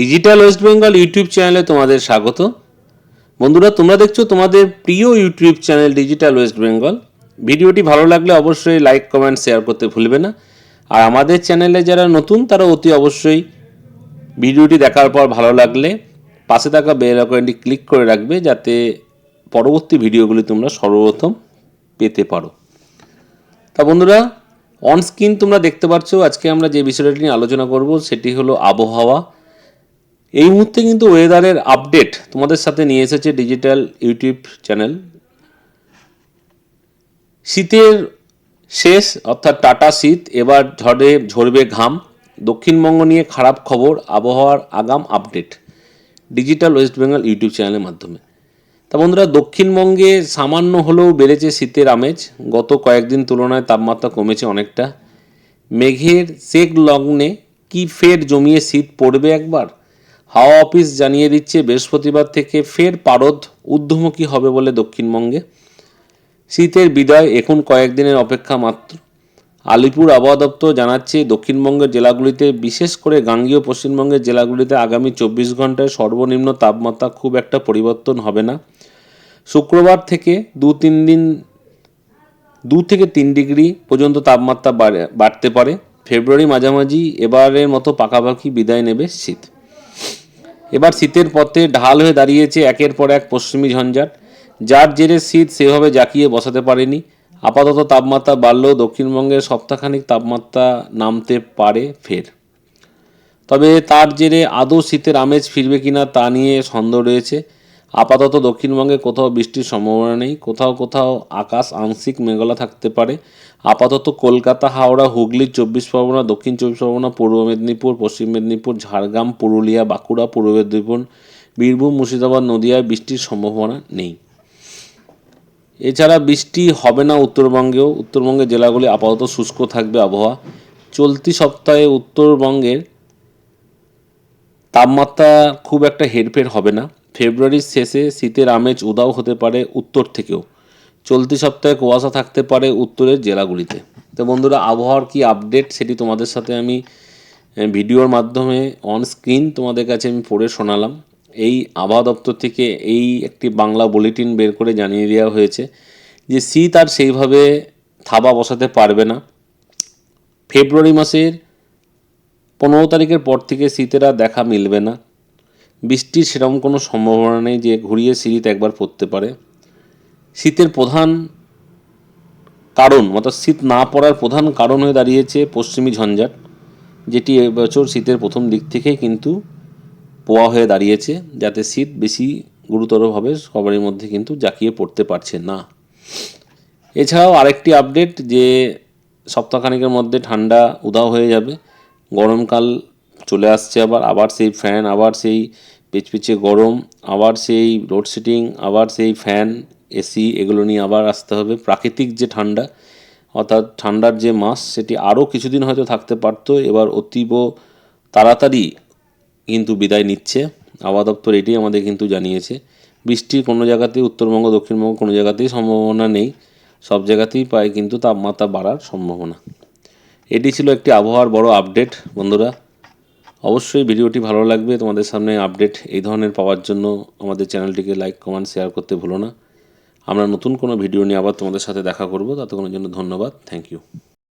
Digital West Bengal YouTube চ্যানেলে তোমাদের স্বাগত। বন্ধুরা, তোমরা দেখছ তোমাদের প্রিয় YouTube channel digital West Bengal ভিডিওটি ভালো লাগলে অবশ্যই লাইক কমেন্ট শেয়ার করতে ভুলবে না। আর আমাদের চ্যানেলে যারা নতুন, তারা অতি অবশ্যই ভিডিওটি দেখার পর ভালো লাগলে পাশে থাকা বেল আইকনটি ক্লিক করে রাখবে যাতে পরবর্তী ভিডিওগুলি তোমরা সর্বপ্রথম পেতে পারো। তা বন্ধুরা অন স্ক্রিন তোমরা দেখতে পাচ্ছ আজকে আমরা যে বিষয়টি নিয়ে আলোচনা করব, সেটি হলো আবহাওয়া। এই মুহূর্তে কিন্তু ওয়েদারের আপডেট তোমাদের সাথে নিয়ে এসেছে ডিজিটাল ইউটিউব চ্যানেল শীতের শেষ, অর্থাৎ টাটা শীত, এবার ঝড়ে ঝরবে ঘাম। দক্ষিণবঙ্গ নিয়ে খারাপ খবর, আবহাওয়ার আগাম update digital West Bengal YouTube চ্যানেলের মাধ্যমে। তা বন্ধুরা, দক্ষিণবঙ্গে সামান্য হলেও বেড়েছে শীতের আমেজ। গত কয়েকদিন তুলনায় তাপমাত্রা কমেছে অনেকটা। মেঘের সেক লগ্নে কি ফের জমিয়ে শীত পড়বে একবার? হাওয়া অফিস জানিয়ে দিচ্ছে, বৃহস্পতিবার থেকে ফের পারদ ঊর্ধ্বমুখী হবে বলে দক্ষিণবঙ্গে। শীতের বিদায় এখন কয়েকদিনের অপেক্ষা মাত্র। আলিপুর আবহাওয়া দপ্তর জানাচ্ছে, দক্ষিণবঙ্গের জেলাগুলিতে, বিশেষ করে গাঙ্গীয় পশ্চিমবঙ্গের জেলাগুলিতে আগামী চব্বিশ ঘন্টায় সর্বনিম্ন তাপমাত্রা খুব একটা পরিবর্তন হবে না। শুক্রবার থেকে দু তিন দিন, দু থেকে তিন ডিগ্রি পর্যন্ত তাপমাত্রা বাড়ে- বাড়তে পারে। ফেব্রুয়ারি মাঝামাঝি এবারের মতো পাকাপাকি বিদায় নেবে শীত। এবার শীতের পথে ঢাল হয়ে দাঁড়িয়েছে একের পর এক পশ্চিমী ঝঞ্ঝাট। যার জেরে শীত সেভাবে জাকিয়ে বসাতে পারেনি। আপাতত তাপমাত্রা বাড়লেও দক্ষিণবঙ্গের সপ্তাহখানিক তাপমাত্রা নামতে পারে ফের। তবে তার জেরে আদৌ শীতের আমেজ ফিরবে কিনা তা নিয়ে সন্দেহ রয়েছে। আপাতত দক্ষিণবঙ্গে কোথাও বৃষ্টির সম্ভাবনা নেই। কোথাও কোথাও আকাশ আংশিক মেঘলা থাকতে পারে। আপাতত কলকাতা, হাওড়া, হুগলি, চব্বিশ পরগনা, দক্ষিণ চব্বিশ পরগনা, পূর্ব মেদিনীপুর, পশ্চিম মেদিনীপুর, ঝাড়গ্রাম, পুরুলিয়া, বাঁকুড়া, পূর্ব মেদিনীপুর, বীরভূম, মুর্শিদাবাদ নদিয়ায় বৃষ্টির সম্ভাবনা নেই। এছাড়া বৃষ্টি হবে না উত্তরবঙ্গেও। উত্তরবঙ্গের জেলাগুলি আপাতত শুষ্ক থাকবে আবহাওয়া। চলতি সপ্তাহে উত্তরবঙ্গের তাপমাত্রা খুব একটা হেরফের হবে না। ফেব্রুয়ারির শেষে শীতের আমেজ উদাও হতে পারে উত্তর থেকেও। চলতি সপ্তাহে কুয়াশা থাকতে পারে উত্তরের জেলাগুলিতে। তো বন্ধুরা, আবহাওয়ার কি আপডেট সেটি তোমাদের সাথে আমি ভিডিওর মাধ্যমে অন স্ক্রিন তোমাদের কাছে আমি পড়ে শোনালাম। এই আবহাওয়া দপ্তর থেকে এই একটি বাংলা বুলেটিন বের করে জানিয়ে দেওয়া হয়েছে যে শীত আর সেইভাবে থাবা বসাতে পারবে না। ফেব্রুয়ারি মাসের পনেরো তারিখের পর থেকে শীতের দেখা মিলবে না। বৃষ্টির সেরকম কোনো সম্ভাবনা নেই যে ঘুরিয়ে শীত একবার পড়তে পারে। শীতের প্রধান কারণ, অর্থাৎ শীত না পড়ার প্রধান কারণ হয়ে দাঁড়িয়েছে পশ্চিমী ঝঞ্ঝাট, যেটি এবছর শীতের প্রথম দিক থেকেই কিন্তু পোয়া হয়ে দাঁড়িয়েছে, যাতে শীত বেশি গুরুতরভাবে সবারই মধ্যে কিন্তু জাঁকিয়ে পড়তে পারছে না। এছাড়াও আরেকটি আপডেট যে সপ্তাহখানেকের মধ্যে ঠান্ডা উধাও হয়ে যাবে, গরমকাল চলে আসছে আবার আবার সেই ফ্যান, আবার সেই পিচপিচে গরম, আবার সেই লোডশেডিং আবার সেই ফ্যান এসি এগুলো নিয়ে আবার আসতে হবে। প্রাকৃতিক যে ঠান্ডা, অর্থাৎ ঠান্ডার যে মাস, সেটি আরও কিছুদিন হয়তো থাকতে পারতো। এবার অতীব তাড়াতাড়ি কিন্তু বিদায় নিচ্ছে। আবহাওয়া দপ্তর এটি আমাদের কিন্তু জানিয়েছে। বৃষ্টির কোনো জায়গাতেই, উত্তরবঙ্গ, দক্ষিণবঙ্গ কোনো জায়গাতেই সম্ভাবনা নেই। সব জায়গাতেই পায় কিন্তু তাপমাত্রা বাড়ার সম্ভাবনা। এটি ছিল একটি আবহাওয়ার বড় আপডেট। বন্ধুরা, অবশ্যই ভিডিওটি ভালো লাগবে। তোমাদের সামনে আপডেট এই ধরনের পাওয়ার জন্য আমাদের চ্যানেলটিকে লাইক, কমেন্ট, শেয়ার করতে ভুলো না। আমরা নতুন কোনো ভিডিও নিয়ে আবার তোমাদের সাথে দেখা করব। ততক্ষণের জন্য ধন্যবাদ। Thank you